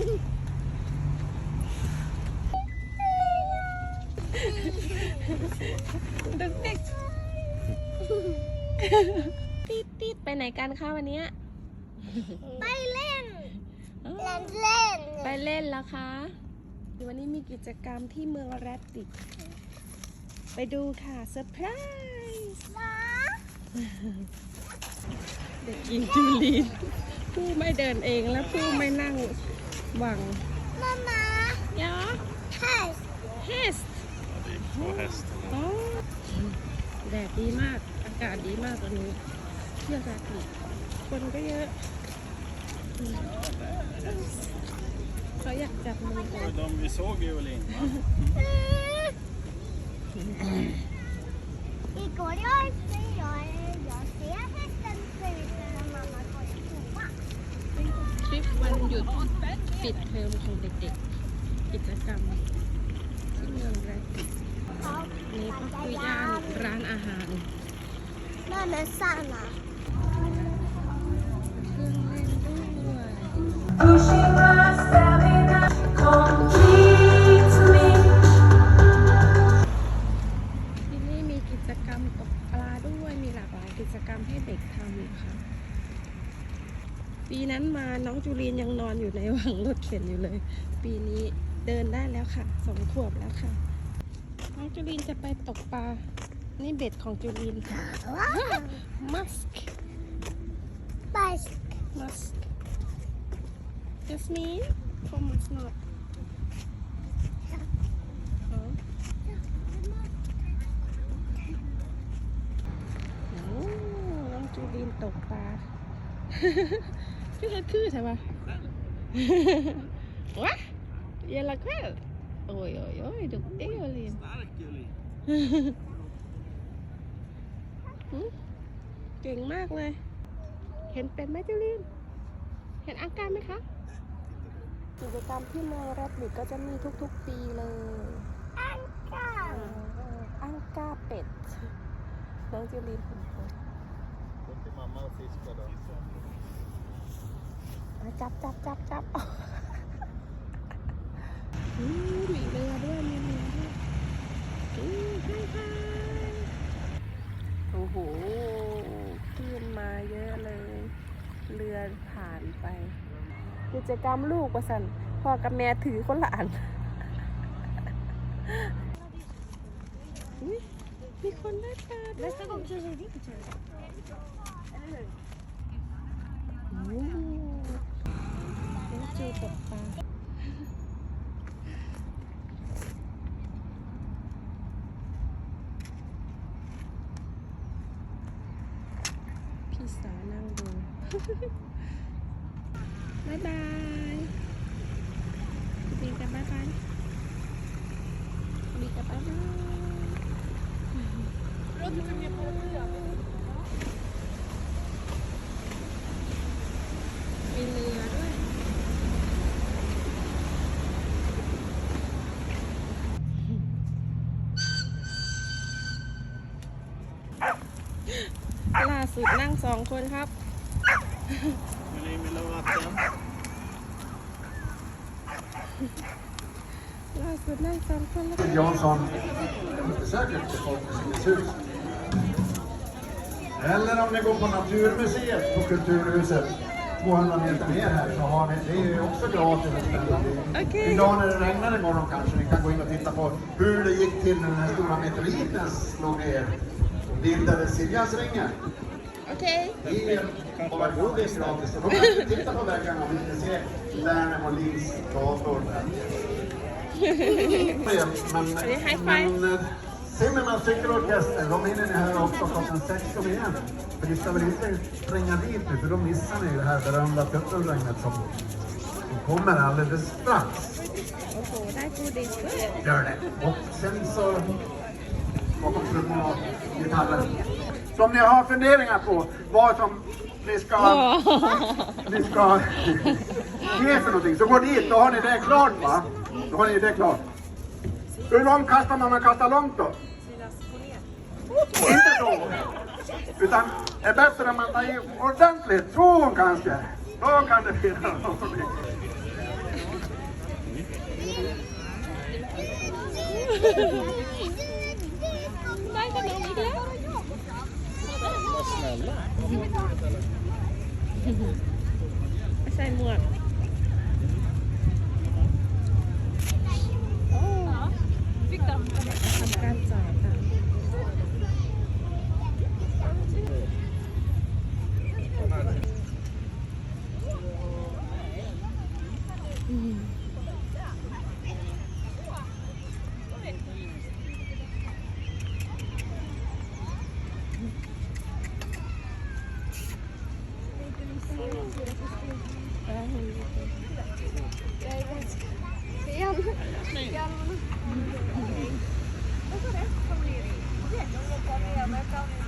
ดึกดิกติดติดไปไหนกันคะวันเนี้ยไปเล่นอ๋อเล่นเล่นไปเล่นแล้วคะวันนี้มีกิจกรรมที่เมืองแรดติก ไปดูค่ะเซอร์ไพรส์มาเด็กหญิงจูลีนผู้ไม่เดินเองและผู้ไม่นั่ง หวังมามายาเฮสเฮส Det är två hästar. อ๋อแดดดีมาก อากาศดีมากตอนนี้เที่ยวแรดติกคนก็เยอะอืมเขาอยากจับมือกัน De vi såg ju Olin va? Igår jag jag jag ser hästen förut när mamma går i toa. ทริปวันห ยุดปิดเทอมของเด็กๆ กิจกรรมที่เมืองแรดติกนี่ก็คือย่านร้านอาหาร Mamma Sanna. เครื่องเล่นด้วย Pushing my stamina completes me. ที่นี่มีกิจกรรมตกปลาด้วยมีหลากหลายกิจกรรมให้เด็กทำนะคะ ปีนั้นมาน้องจูลีนยังนอนอยู่ในวังรถเข็นอยู่เลย ปีนี้เดินได้แล้วค่ะสองขวบแล้วค่ะ น้องจูลีนจะไปตกปลา นี่เบ็ดของจูลีนค่ะ Wow. มัสก Bajs. Musk. Jasmine? Kommer snart. Ja. Åh, น้องจูลินตกปลา พี่เฮ็ดคือใช่ปะวะเยลละแควโอ้ยโอ้ยโอ้ยดุกเตี้ยวลิน Stark Olin. หืมเก่งมากเลย เห็นเป็นไหมจูลินเห็นอังการไหมคะกิจกรรมที่เมืองแรดบิดก็จะมีทุกๆปีเลย Anka. อังกาเป็ดน้องจูลินคุณคน จับจับจับจับอืมมีเรือด้วยมีเรือด้วยอืมให้ค่ะโอ้โหขึ้นมาเยอะเลย เรือผ่านไป กิจกรรมลูกประสันพ่อกับแม่ถือคนละอันมีคนได้ปลาด้วย Nästa gång så är det din tur. Eller hur? โอ้น้องจูตกปลาพี่สาวนั่งดู บายบายบีกับบายบายบีกับบายบายมีเรือด้วยล่าสุดนั่งสองคนครับ Med himmel och vatten. Jansson besöker Folkets hus. Eller om ni går på Naturmuseet på Kulturhuset 200 meter ner här så har ni, det är också gratis och spännande. Okay. Idag när det regnar imorgon kanske ni kan gå in och titta på hur det gick till när den här stora meteoriten slog ner. Bildade Siljas ringar. Okej. Okay. Kommer ihåg det gratis. Då kan du titta på väggarna om ni ser Värnamo och Linds gator. Men, men Zimmermans cykelorkester, de hinner ni höra också klockan 16 igen. För ni ska väl inte springa dit nu, för då missar ni det här berömda turtleregnet som kommer alldeles strax. Och båda godisar. Gör det. Och sen så... Bakom trummorna gitarren. Så om ni har funderingar på vad som ni ska, ni ska ge för någonting, så gå dit, då har ni det klart va? Då har ni det klart. Hur långt kastar man? Man kastar långt då? Inte så. Utan det är bättre om man tar i ordentligt, så kanske. Då kan det finnas någonting. ใส่หมวก Yan. Yan. Okay. That's what it is. Come near me. Yeah.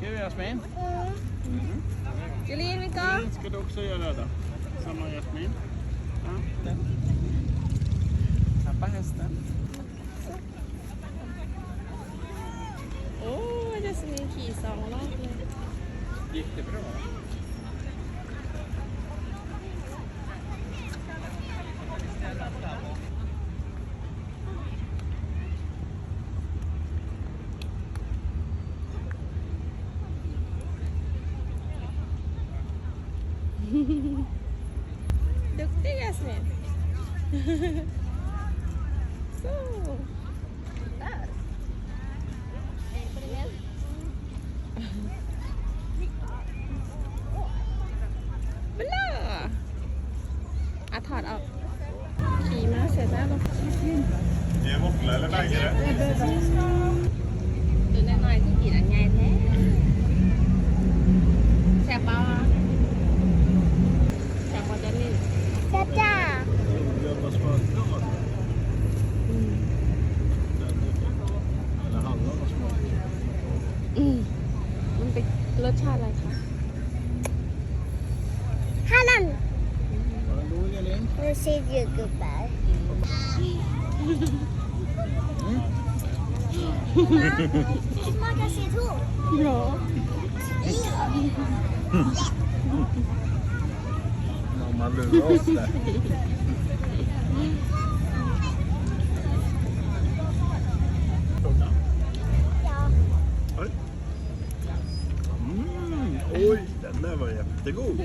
Okej Jasmin. Mm. จูลีนวิกอ Ska du också göra det? Samma Jasmin? Ja. Tappa hästen. โอ้จัสมินขี่สองรอบเลย Gick det bra? Duktig Jasmin. Så. Där. Bra! อะถอดออกขี่มาเสร็จแล้วลง Är våffla eller bägge? ตัวน้อยๆที่กินอันใหญ่แท้แซ่บปะแซ่บปะจะนี่ Dada! Glömma smörgås. Eller hallon och smörgås. อืมมันเป็นรส ชาติอะไรคะ Hallon! Var den god Elin? Nu ser du gubbar. Smaka citron. Ja. Mamma lurar oss där. Den där var jättegod.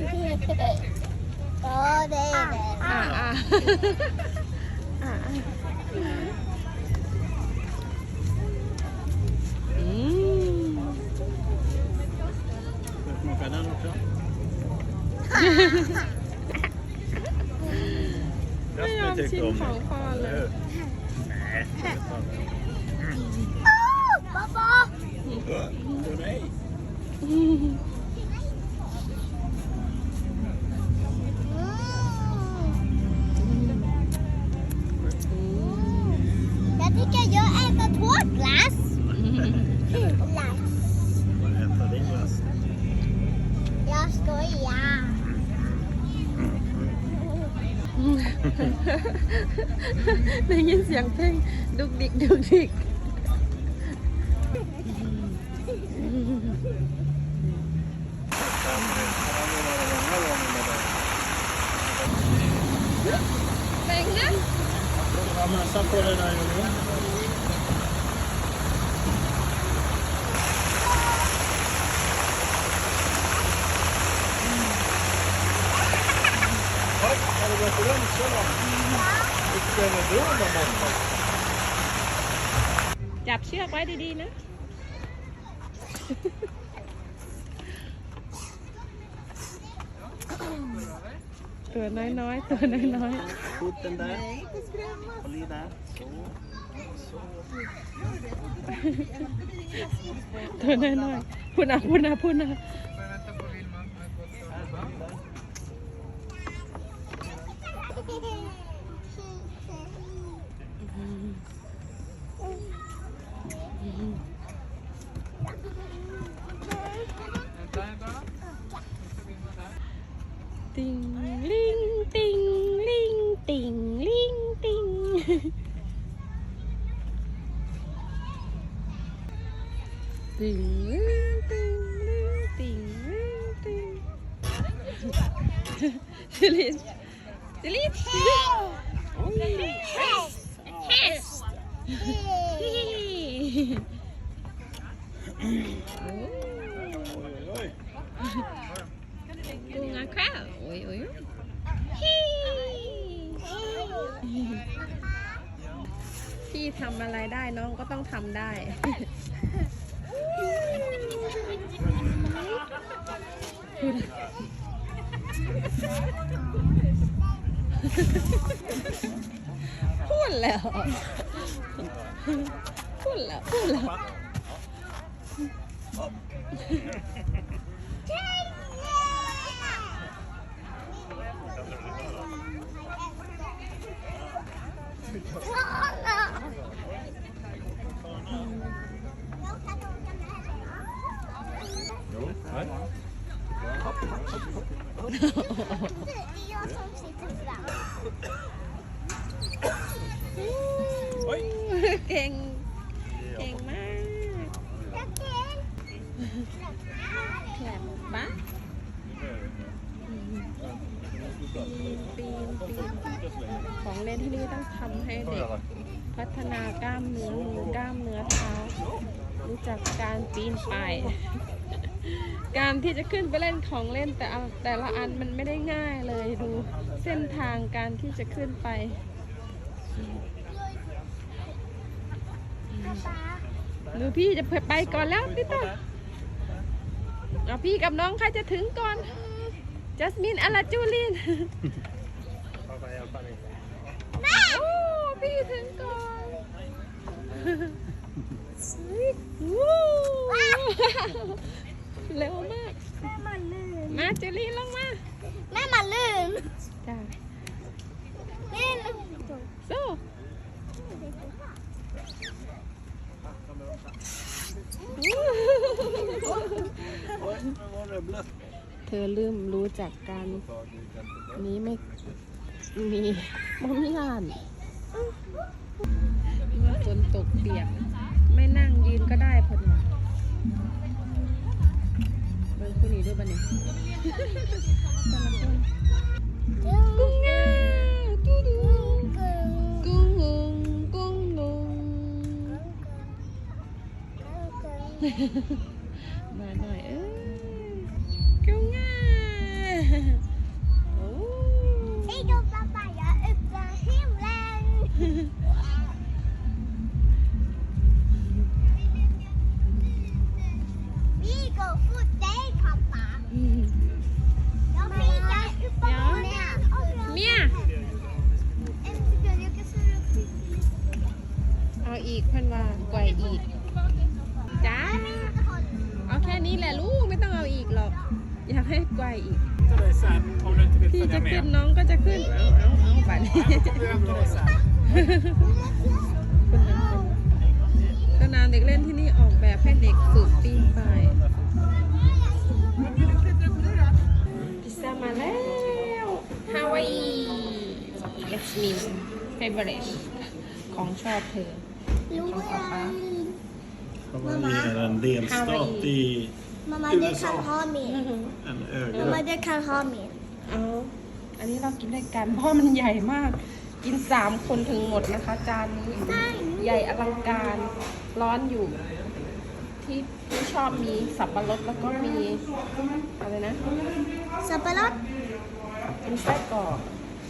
Ja, det är det. อ่าอ่าอ่าอืม Ska jag smaka den också? ไม่ยอ Jag tycker jag äter tårtglass. Glass. Vad äter din glass? Jag skojar. ได้ยินเสียงเพลงดุกดิกดุกดิก จับเชือกไว้ดีๆนะ ตัวน้อยๆ ตัวน้อย Foten där. Håll i där. Så. ๆตัวน้อยๆพูดนะพูดนะพูดนะ Hehehe ติงลิงติงลิงติงลิงติง ติงลิงติงลิงติงลิงติงจิลินจิลินโอ้ยเฮสเฮ Bunga kväll. Oj, oj, oj. Hej! พี่ทำอะไรได้น้องก็ต้องทำได้ พูดแล้ว พูดแล้ว พูดแล้ว Jo, nej. เก่ง เก่งมากแขนบ้าปีนปีนปีนของเล่นที่นี่ต้องทำให้เด็ก พัฒนากล้ามเนื้อมือกล้ามเนื้อเท้า รู้จักการปีนป่าย การที่จะขึ้นไปเล่นของเล่นแต่ละแต่ละอันมันไม่ได้ง่ายเลยดูเส้นทางการที่จะขึ้นไป Pappa. หรือพี่จะไปก่อนแล้วพี่ต้นเอาพี่กับน้องใครจะถึงก่อนจัสมินอลาจูลิน Pappa hjälper dig. โอ้พี่ถึงก่อนวู้ เร็วมาก Mamma lugn. มาจูลินลงมา Mamma lugn. จ้า Lugn. สู้ Oj, nu var det blött. เธอลืมรู้จักการ Tag i kanten. นี้ไม่มีมมีอ่านเมื่อฝนตกเปียก ไม่นั่งยืนก็ได้พอดี ด้วยบ้านี่แต่ละคนกุ้งง่าตู้ดูกุ้งงงกุ้งงง อาอีกเพันว่าก่อยอีกจ้าเอาแค่นี้แหละลูกไม่ต้องเอาอีกหรอก อยากให้ไกวอีก Hämta dig sen om du inte vill พี่จะ följa ขึ้น med. น้องก็จะขึ้นเอาเอาเอาไป Jag kommer hämta dig sen. สนามเด็กเล่นที่นี่ออกแบบให้เด็กฝึกปีนป่ายพิซซ่ามาแล้วฮาวาย It's me favorite ของชอบเธอ ของป๊าป๊า Hawaii är en delstat i Mamma, det kan ha mer. en ögrupp. Mamma, det kan ha mer. เอาอันนี้เรากินด้วยกันเพราะมันใหญ่มาก กินสามคนถึงหมดนะคะ จานนี้ ใหญ่อลังการร้อนอยู่ ที่ที่ชอบมีสับปะรดแล้วก็มี อะไรนะสับปะรดเป็นไส้กรอก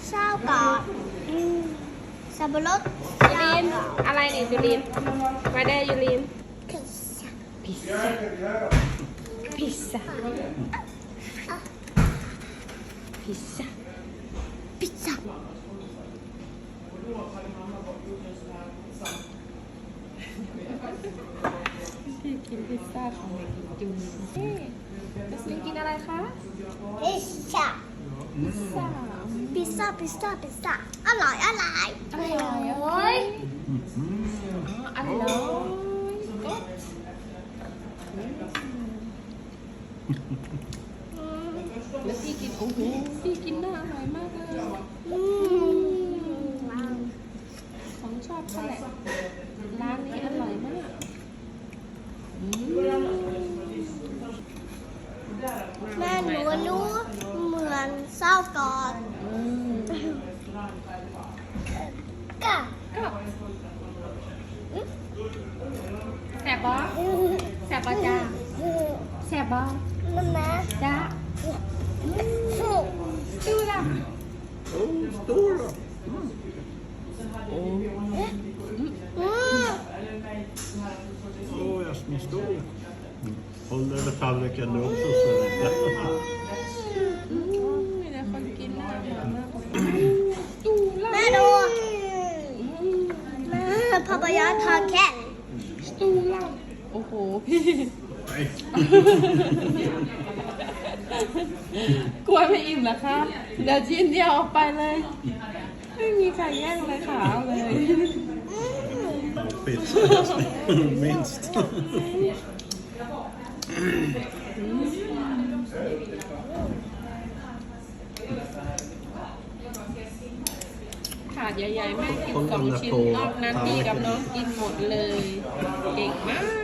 เช้ากรอบอืม สับปะรดยูลินอะไรนี่ยูลินมาได้ยูลินพิซซ่าพิซซ่าพิซซ่าพิซซ่าพิซซ่าพี่กินพิซซ่าของเด็กหญิงจูนนี่จัสมินกินอะไรคะพิซซ่าพิซซ่าพิซซ่าพิซซ่า พิซซ่าอร่อยอร่อยอร่อยอร่อยก็อืมแล้วพี่กินโอ้โหพี่กินน่าอร่อยมากเลย อืมว้าว ของชอบเขาแหละ ร้านนี้อร่อยมากอืม แม่หนูรู้เหมือนเศร้ากอด อืม กะ ก็ แสบบอแสบบอจ้าแสบบอมันนะจ้าดูล่ะ Oh, stora. อืม Åh, jag som är stor. Håll över tallriken du också så är det อืม รา โอ้โห พี่ กลัวไม่อิ่มนะคะ เดี๋ยวชิ้นเดียวออกไปเลย ไม่มีใครแย่งเลยขาเอาเลย Ja, pizza minst. ถาด ใหญ่ๆแม่กินสองชิ้นนอกนั้นพี่กับน้องกินหมดเลย เก่งมาก